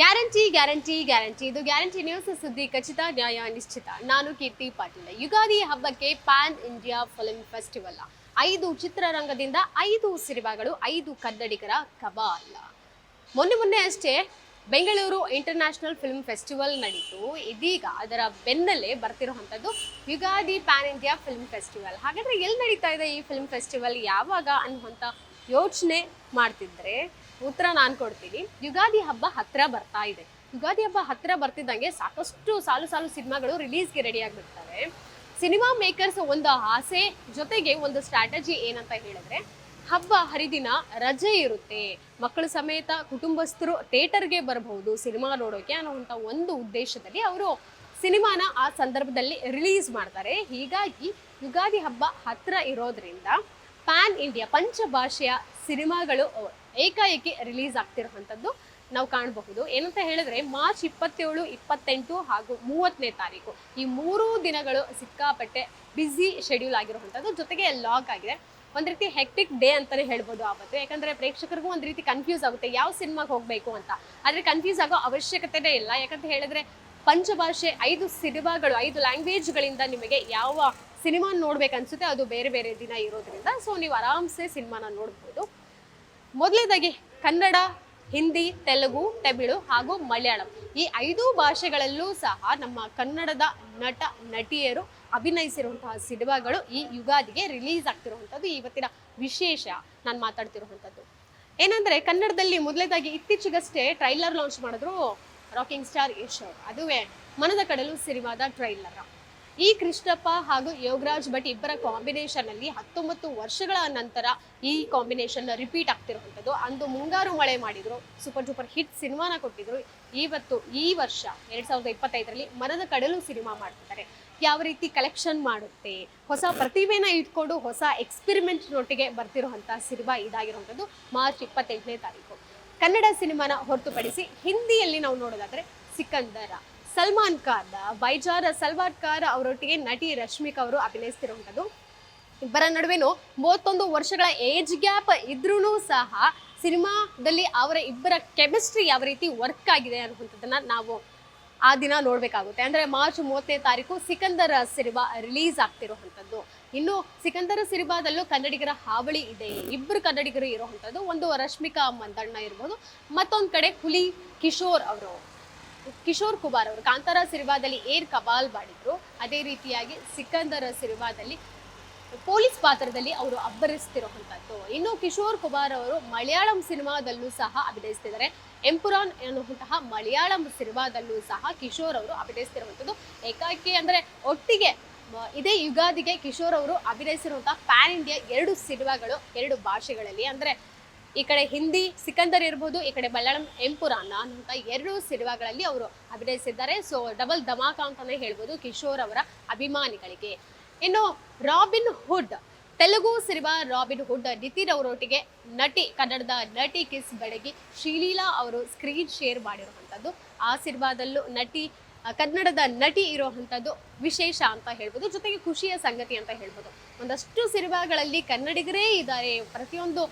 Guarantee guarantee guarantee. ಇದು guarantee news ಸುದ್ದಿ ಖಚಿತ, ನ್ಯಾಯ ನಿಶ್ಚಿತ. ನಾನು ಕೀರ್ತಿ ಪಾಟೀಲ್. ಯುಗಾದಿ ಹಬ್ಬಕ್ಕೆ ಪ್ಯಾನ್ ಇಂಡಿಯಾ ಫಿಲಂ ಫೆಸ್ಟಿವಲ್. ಐದು ಚಿತ್ರರಂಗದಿಂದ ಐದು ಸಿನಿಮಾಗಳು, ಐದು ಕನ್ನಡಿಗರ ಕಬಾಲ್ ಮೊನ್ನೆ ಮೊನ್ನೆ ಅಷ್ಟೇ ಬೆಂಗಳೂರು ಇಂಟರ್ನ್ಯಾಷನಲ್ ಫಿಲ್ಮ್ ಫೆಸ್ಟಿವಲ್ ನಡೀತು. ಇದೀಗ ಅದರ ಬೆನ್ನಲ್ಲೇ ಬರ್ತಿರುವಂಥದ್ದು Ugadi pan India film festival ಹಾಗಾದ್ರೆ ಎಲ್ಲಿ ನಡೀತಾ ಇದೆ ಈ ಫಿಲ್ಮ್ ಫೆಸ್ಟಿವಲ್ ಯಾವಾಗ ಅನ್ನುವಂಥ ಯೋಚನೆ ಮಾಡ್ತಿದ್ರೆ ಉತ್ತರ ನಾನು ಕೊಡ್ತೀನಿ. ಯುಗಾದಿ ಹಬ್ಬ ಹತ್ರ ಬರ್ತಾ ಇದೆ. ಯುಗಾದಿ ಹಬ್ಬ ಹತ್ರ ಬರ್ತಿದ್ದಂಗೆ ಸಾಕಷ್ಟು ಸಾಲು ಸಾಲು ಸಿನಿಮಾಗಳು ರಿಲೀಸ್ಗೆ ರೆಡಿ ಆಗಿಬಿಡ್ತವೆ. ಸಿನಿಮಾ ಮೇಕರ್ಸ್ ಒಂದು ಆಸೆ ಜೊತೆಗೆ ಒಂದು ಸ್ಟ್ರಾಟಜಿ ಏನಂತ ಹೇಳಿದ್ರೆ ಹಬ್ಬ ಹರಿದಿನ ರಜೆ ಇರುತ್ತೆ. ಮಕ್ಕಳ ಸಮೇತ ಕುಟುಂಬಸ್ಥರು ಥಿಯೇಟರ್ಗೆ ಬರಬಹುದು, ಸಿನಿಮಾ ನೋಡೋಕೆ ಅನ್ನುವಂಥ ಒಂದು ಉದ್ದೇಶದಲ್ಲಿ ಅವರು ಸಿನಿಮಾನ ಆ ಸಂದರ್ಭದಲ್ಲಿ ರಿಲೀಸ್ ಮಾಡ್ತಾರೆ. ಹೀಗಾಗಿ ಯುಗಾದಿ ಹಬ್ಬ ಹತ್ರ ಇರೋದ್ರಿಂದ ಪ್ಯಾನ್ ಇಂಡಿಯಾ ಪಂಚಭಾಷೆಯ ಸಿನಿಮಾಗಳು ಏಕಾಏಕಿ ರಿಲೀಸ್ ಆಗ್ತಿರುವಂಥದ್ದು ನಾವು ಕಾಣಬಹುದು. ಏನಂತ ಹೇಳಿದ್ರೆ ಮಾರ್ಚ್ ಇಪ್ಪತ್ತೇಳು, ಇಪ್ಪತ್ತೆಂಟು ಹಾಗೂ ಮೂವತ್ತನೇ ತಾರೀಕು ಈ ಮೂರೂ ದಿನಗಳು ಸಿಕ್ಕಾಪಟ್ಟೆ ಬ್ಯುಸಿ ಶೆಡ್ಯೂಲ್ ಆಗಿರುವಂಥದ್ದು. ಜೊತೆಗೆ ಲಾಕ್ ಆಗಿದೆ. ಒಂದ್ ರೀತಿ ಹೆಕ್ಟಿಕ್ ಡೇ ಅಂತಾನೆ ಹೇಳ್ಬೋದು ಆವತ್ತು ಯಾಕಂದ್ರೆ ಪ್ರೇಕ್ಷಕರಿಗೂ ಒಂದ್ ರೀತಿ ಕನ್ಫ್ಯೂಸ್ ಆಗುತ್ತೆ. ಯಾವ ಸಿನಿಮಾಗೆ ಹೋಗ್ಬೇಕು ಅಂತ. ಆದ್ರೆ ಕನ್ಫ್ಯೂಸ್ ಆಗೋ ಅವಶ್ಯಕತೆನೇ ಇಲ್ಲ. ಯಾಕಂತ ಹೇಳಿದ್ರೆ ಪಂಚಭಾಷೆ ಐದು ಸಿನಿಮಾಗಳು, ಐದು ಲ್ಯಾಂಗ್ವೇಜ್ಗಳಿಂದ ನಿಮಗೆ ಯಾವ ಸಿನಿಮಾ ನೋಡ್ಬೇಕನ್ಸುತ್ತೆ ಅದು ಬೇರೆ ಬೇರೆ ದಿನ ಇರೋದ್ರಿಂದ. ಸೊ ನೀವು ಆರಾಮ್ಸೆ ಸಿನಿಮಾನ ನೋಡ್ಬೋದು. ಮೊದಲನೇದಾಗಿ ಕನ್ನಡ, ಹಿಂದಿ, ತೆಲುಗು, ತಮಿಳು ಹಾಗೂ ಮಲಯಾಳಂ ಈ ಐದು ಭಾಷೆಗಳಲ್ಲೂ ಸಹ ನಮ್ಮ ಕನ್ನಡದ ನಟ, ನಟಿಯರು ಅಭಿನಯಿಸಿರುವಂತಹ ಸಿನಿಮಾಗಳು ಈ ಯುಗಾದಿಗೆ ರಿಲೀಸ್ ಆಗ್ತಿರುವಂಥದ್ದು ಇವತ್ತಿನ ವಿಶೇಷ ನಾನು ಮಾತಾಡ್ತಿರುವಂಥದ್ದು. ಏನಂದ್ರೆ ಕನ್ನಡದಲ್ಲಿ ಮೊದಲೇದಾಗಿ ಇತ್ತೀಚೆಗಷ್ಟೇ ಟ್ರೈಲರ್ ಲಾಂಚ್ ಮಾಡಿದ್ರು ರಾಕಿಂಗ್ ಸ್ಟಾರ್ ಯಶ್ ಅವರು ಅದುವೇ ಮನದ ಕಡಲು ಸಿನಿಮಾದ ಟ್ರೈಲರ್ ಈ ಕೃಷ್ಣಪ್ಪ ಹಾಗೂ ಯೋಗರಾಜ್ ಭಟ್ ಇಬ್ಬರ ಕಾಂಬಿನೇಷನ್ ಅಲ್ಲಿ ಹತ್ತೊಂಬತ್ತು ವರ್ಷಗಳ ನಂತರ ಈ ಕಾಂಬಿನೇಷನ್ ರಿಪೀಟ್ ಆಗ್ತಿರುವಂಥದ್ದು. ಅಂದು ಮುಂಗಾರು ಮಳೆ ಮಾಡಿದ್ರು ಸೂಪರ್ ಸೂಪರ್ ಹಿಟ್ ಸಿನಿಮಾನ ಕೊಟ್ಟಿದ್ರು. ಇವತ್ತು ಈ ವರ್ಷ ಎರಡ್ ಸಾವಿರದ ಇಪ್ಪತ್ತೈದರಲ್ಲಿ ಮನದ ಕಡಲು ಸಿನಿಮಾ ಮಾಡ್ತಿದ್ದಾರೆ. ಯಾವ ರೀತಿ ಕಲೆಕ್ಷನ್ ಮಾಡುತ್ತೆ, ಹೊಸ ಪ್ರತಿಭೆನ ಇಟ್ಕೊಂಡು ಹೊಸ ಎಕ್ಸ್ಪೆರಿಮೆಂಟ್ ನೊಟ್ಟಿಗೆ ಬರ್ತಿರುವಂತಹ ಸಿನಿಮಾ ಇದಾಗಿರುವಂಥದ್ದು ಮಾರ್ಚ್ ಇಪ್ಪತ್ತೆಂಟನೇ ತಾರೀಕು. ಕನ್ನಡ ಸಿನಿಮಾನ ಹೊರತುಪಡಿಸಿ ಹಿಂದಿಯಲ್ಲಿ ನಾವು ನೋಡೋದಾದ್ರೆ ಸಿಕಂದರ, ಸಲ್ಮಾನ್ ಖಾನ್, ಬೈಜಾರ್ ಸಲ್ಮಾನ್ ಖಾನ್ ಅವರೊಟ್ಟಿಗೆ ನಟಿ ರಶ್ಮಿಕಾ ಅವರು ಅಭಿನಯಿಸ್ತಿರುವಂಥದ್ದು. ಇಬ್ಬರ ನಡುವೆನೂ ಮೂವತ್ತೊಂದು ವರ್ಷಗಳ ಏಜ್ ಗ್ಯಾಪ್ ಇದ್ರೂ ಸಹ ಸಿನಿಮಾದಲ್ಲಿ ಅವರ ಇಬ್ಬರ ಕೆಮಿಸ್ಟ್ರಿ ಯಾವ ರೀತಿ ವರ್ಕ್ ಆಗಿದೆ ಅನ್ನುವಂಥದ್ದನ್ನ ನಾವು ಆ ದಿನ ನೋಡಬೇಕಾಗುತ್ತೆ. ಅಂದರೆ ಮಾರ್ಚ್ ಮೂವತ್ತನೇ ತಾರೀಕು ಸಿಕಂದರ ಸಿರಿಬಾ ರಿಲೀಸ್ ಆಗ್ತಿರುವಂಥದ್ದು. ಇನ್ನು ಸಿಕಂದರ ಸಿರಿಬಾದಲ್ಲೂ ಕನ್ನಡಿಗರ ಹಾವಳಿ ಇದೆ. ಇಬ್ಬರು ಕನ್ನಡಿಗರು ಇರುವಂಥದ್ದು. ಒಂದು ರಶ್ಮಿಕಾ ಮಂದಣ್ಣ ಇರ್ಬೋದು. ಮತ್ತೊಂದು ಕಡೆ ಹುಲಿ ಕಿಶೋರ್ ಅವರು. ಕಿಶೋರ್ ಕುಮಾರ್ ಅವರು ಕಾಂತಾರ ಸಿರಿಬಾದಲ್ಲಿ ಏರ್ ಕಬಾಲ್ ಮಾಡಿದ್ರು. ಅದೇ ರೀತಿಯಾಗಿ ಸಿಕಂದರ ಸಿರಿಬಾದಲ್ಲಿ ಪೊಲೀಸ್ ಪಾತ್ರದಲ್ಲಿ ಅವರು ಅಬ್ಬರಿಸ್ತಿರುವಂಥದ್ದು. ಇನ್ನು ಕಿಶೋರ್ ಕುಮಾರ್ ಅವರು ಮಲಯಾಳಂ ಸಿನಿಮಾದಲ್ಲೂ ಸಹ ಅಭಿನಯಿಸ್ತಿದ್ದಾರೆ. ಎಂಪುರಾನ್ ಎನ್ನುವಂತಹ ಮಲಯಾಳಂ ಸಿನಿಮಾದಲ್ಲೂ ಸಹ ಕಿಶೋರ್ ಅವರು ಅಭಿನಯಿಸ್ತಿರುವಂಥದ್ದು. ಏಕಾಕಿ ಅಂದರೆ ಒಟ್ಟಿಗೆ ಇದೇ ಯುಗಾದಿಗೆ ಕಿಶೋರ್ ಅವರು ಅಭಿನಯಿಸಿರುವಂತಹ ಪ್ಯಾನ್ ಇಂಡಿಯಾ ಎರಡು ಸಿನಿಮಾಗಳು, ಎರಡು ಭಾಷೆಗಳಲ್ಲಿ. ಅಂದರೆ ಈ ಕಡೆ ಹಿಂದಿ, ಸಿಕಂದರ್ ಇರ್ಬೋದು, ಈ ಕಡೆ ಮಲಯಾಳಂ, ಎಂಪುರಾನ್ ಅನ್ನುವಂಥ ಎರಡು ಸಿನಿಮಾಗಳಲ್ಲಿ ಅವರು ಅಭಿನಯಿಸಿದ್ದಾರೆ. ಸೊ ಡಬಲ್ ಧಮಾಕ ಅಂತಾನೆ ಹೇಳ್ಬೋದು ಕಿಶೋರ್ ಅವರ ಅಭಿಮಾನಿಗಳಿಗೆ. ಇನ್ನು Robin Hood Telugu cinema Robin Hood Nithin ಅವರೊಟ್ಟಿಗೆ ನಟಿ, ಕನ್ನಡದ ನಟಿ ಕಿಸ್ ಬೆಳಗಿ ಶ್ರೀಲೀಲಾ ಅವರು ಸ್ಕ್ರೀನ್ ಶೇರ್ ಮಾಡಿರುವಂಥದ್ದು ಆ ಸಿನಿಮಾದಲ್ಲೂ ನಟಿ, ಕನ್ನಡದ ನಟಿ ಇರೋವಂಥದ್ದು ವಿಶೇಷ ಅಂತ ಹೇಳ್ಬೋದು. ಜೊತೆಗೆ ಖುಷಿಯ ಸಂಗತಿ ಅಂತ ಹೇಳ್ಬೋದು. ಒಂದಷ್ಟು ಸಿನಿಮಾಗಳಲ್ಲಿ ಕನ್ನಡಿಗರೇ ಇದ್ದಾರೆ. ಪ್ರತಿಯೊಂದು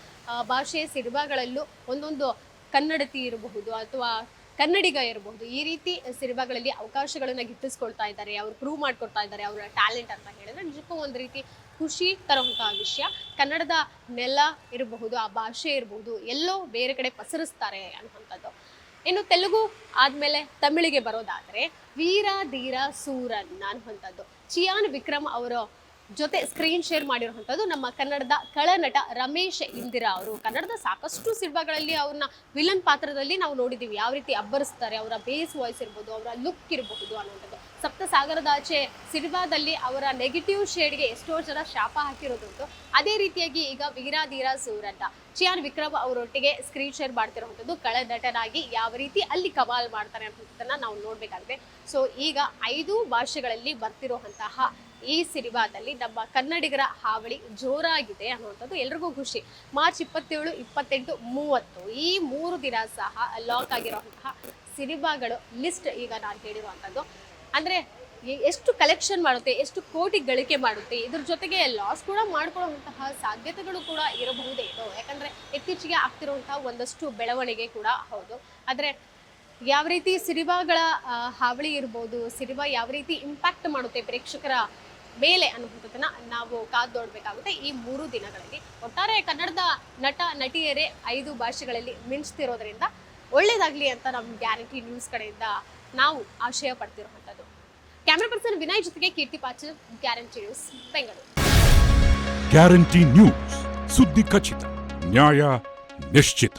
ಭಾಷೆಯ ಸಿನಿಮಾಗಳಲ್ಲೂ ಒಂದೊಂದು ಕನ್ನಡತಿ ಇರಬಹುದು ಅಥವಾ ಕನ್ನಡಿಗ ಇರಬಹುದು. ಈ ರೀತಿ ಸಿನಿಮಾಗಳಲ್ಲಿ ಅವಕಾಶಗಳನ್ನ ಗಿಟ್ಟಿಸ್ಕೊಳ್ತಾ ಇದ್ದಾರೆ. ಅವ್ರು ಪ್ರೂವ್ ಮಾಡ್ಕೊಡ್ತಾ ಇದ್ದಾರೆ. ಅವರ ಟ್ಯಾಲೆಂಟ್ ಅಂತ ಹೇಳಿದ್ರೆ ನಿಜಕ್ಕೂ ಒಂದು ರೀತಿ ಖುಷಿ ತರುವಂತಹ ವಿಷಯ. ಕನ್ನಡದ ನೆಲ ಇರಬಹುದು, ಆ ಭಾಷೆ ಇರಬಹುದು, ಎಲ್ಲೋ ಬೇರೆ ಕಡೆ ಪಸರಿಸ್ತಾರೆ ಅನ್ನುವಂಥದ್ದು. ಇನ್ನು ತೆಲುಗು ಆದ್ಮೇಲೆ ತಮಿಳಿಗೆ ಬರೋದಾದ್ರೆ ವೀರ, ಧೀರ ಸೂರನ್ ಅನ್ನುವಂಥದ್ದು. ಚಿಯಾನ್ ವಿಕ್ರಮ್ ಅವರ ಜೊತೆ ಸ್ಕ್ರೀನ್ ಶೇರ್ ಮಾಡಿರುವಂಥದ್ದು ನಮ್ಮ ಕನ್ನಡದ ಕಳನಟ ರಮೇಶ್ ಇಂದಿರಾ ಅವರು. ಕನ್ನಡದ ಸಾಕಷ್ಟು ಸಿನಿಮಾಗಳಲ್ಲಿ ಅವ್ರನ್ನ ವಿಲನ್ ಪಾತ್ರದಲ್ಲಿ ನಾವು ನೋಡಿದ್ದೀವಿ ಯಾವ ರೀತಿ ಅಬ್ಬರಿಸ್ತಾರೆ, ಅವರ ಬೇಸ್ ವಾಯ್ಸ್ ಇರ್ಬೋದು, ಅವರ ಲುಕ್ ಇರಬಹುದು ಅನ್ನುವಂಥದ್ದು ಸಪ್ತ ಸಾಗರದ ಆಚೆ ಸಿನಿಮಾದಲ್ಲಿ ಅವರ ನೆಗೆಟಿವ್ ಶೇಡ್ಗೆ ಎಷ್ಟೋ ಜನ ಶಾಪ ಹಾಕಿರೋದುಂಟು. ಅದೇ ರೀತಿಯಾಗಿ ಈಗ ವೀರಾಧೀರ ಸೂರನ್ನ ಚಿಯಾನ್ ವಿಕ್ರಮ್ ಅವರೊಟ್ಟಿಗೆ ಸ್ಕ್ರೀನ್ ಶೇರ್ ಮಾಡ್ತಿರುವಂಥದ್ದು. ಕಳನಟನಾಗಿ ಯಾವ ರೀತಿ ಅಲ್ಲಿ ಕವಾಲ್ ಮಾಡ್ತಾರೆ ಅನ್ನೋದನ್ನ ನಾವು ನೋಡ್ಬೇಕಾಗಿದೆ. ಸೊ ಈಗ ಐದು ಭಾಷೆಗಳಲ್ಲಿ ಬರ್ತಿರುವಂತಹ ಈ ಸಿನಿಮಾದಲ್ಲಿ ನಮ್ಮ ಕನ್ನಡಿಗರ ಹಾವಳಿ ಜೋರಾಗಿದೆ ಅನ್ನುವಂಥದ್ದು ಎಲ್ರಿಗೂ ಖುಷಿ. ಮಾರ್ಚ್ ಇಪ್ಪತ್ತೇಳು, ಇಪ್ಪತ್ತೆಂಟು, ಮೂವತ್ತು ಈ ಮೂರು ದಿನ ಸಹ ಲಾಕ್ ಆಗಿರುವಂತಹ ಸಿನಿಮಾಗಳು ಲಿಸ್ಟ್ ಈಗ ನಾನು ಹೇಳಿರುವಂಥದ್ದು. ಅಂದ್ರೆ ಎಷ್ಟು ಕಲೆಕ್ಷನ್ ಮಾಡುತ್ತೆ, ಎಷ್ಟು ಕೋಟಿ ಗಳಿಕೆ ಮಾಡುತ್ತೆ, ಇದ್ರ ಜೊತೆಗೆ ಲಾಸ್ ಕೂಡ ಮಾಡ್ಕೊಳ್ಳುವಂತಹ ಸಾಧ್ಯತೆಗಳು ಕೂಡ ಇರಬಹುದೇ ಇದು. ಯಾಕಂದ್ರೆ ಇತ್ತೀಚೆಗೆ ಆಗ್ತಿರುವಂತಹ ಒಂದಷ್ಟು ಬೆಳವಣಿಗೆ ಕೂಡ ಹೌದು. ಆದರೆ ಯಾವ ರೀತಿ ಸಿನಿಮಾಗಳ ಹಾವಳಿ ಇರ್ಬೋದು, ಸಿನಿಮಾ ಯಾವ ರೀತಿ ಇಂಪ್ಯಾಕ್ಟ್ ಮಾಡುತ್ತೆ ಪ್ರೇಕ್ಷಕರ ಮೇಲೆ ಅನ್ನುವಂಥದ್ದನ್ನ ನಾವು ಕಾದು ನೋಡ್ಬೇಕಾಗುತ್ತೆ ಈ ಮೂರು ದಿನಗಳಲ್ಲಿ ಒಟ್ಟಾರೆ ಕನ್ನಡದ ನಟ, ನಟಿಯರೇ ಐದು ಭಾಷೆಗಳಲ್ಲಿ ಮಿಂಚ್ತಿರೋದ್ರಿಂದ ಒಳ್ಳೇದಾಗ್ಲಿ ಅಂತ ನಮ್ಮ ಗ್ಯಾರಂಟಿ ನ್ಯೂಸ್ ಕಡೆಯಿಂದ ನಾವು ಆಶಯ ಪಡ್ತಿರುವಂಥದ್ದು. ಕ್ಯಾಮ್ರಾ ಪರ್ಸನ್ ವಿನಯ್ ಜೊತೆಗೆ Keerthi Pachal guarantee news, Bengaluru. Guarantee news, ಸುದ್ದಿ ಖಚಿತ, ನ್ಯಾಯ ನಿಶ್ಚಿತ.